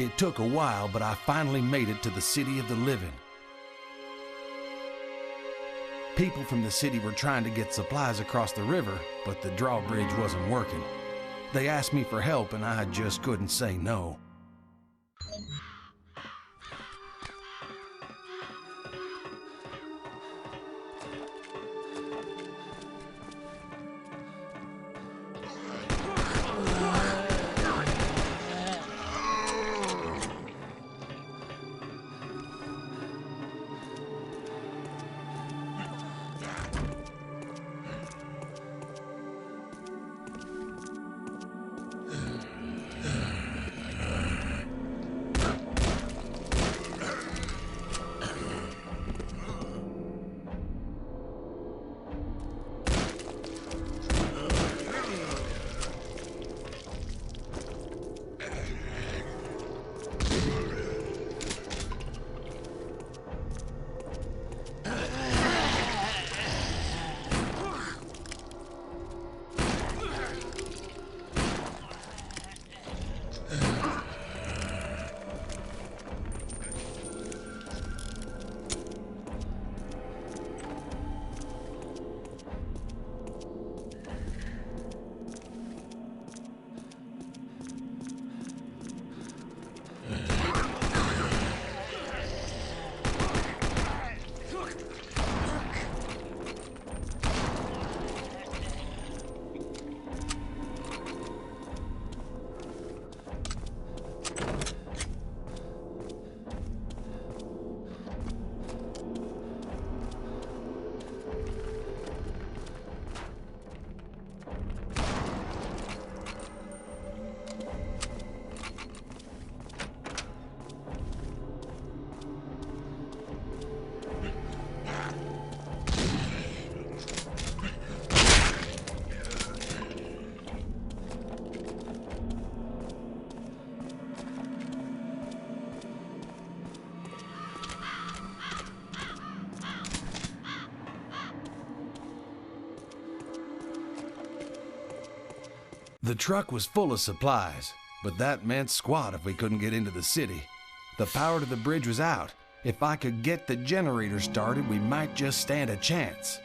It took a while, but I finally made it to the city of the living. People from the city were trying to get supplies across the river, but the drawbridge wasn't working. They asked me for help, and I just couldn't say no. The truck was full of supplies, but that meant squat if we couldn't get into the city. The power to the bridge was out. If I could get the generator started, we might just stand a chance.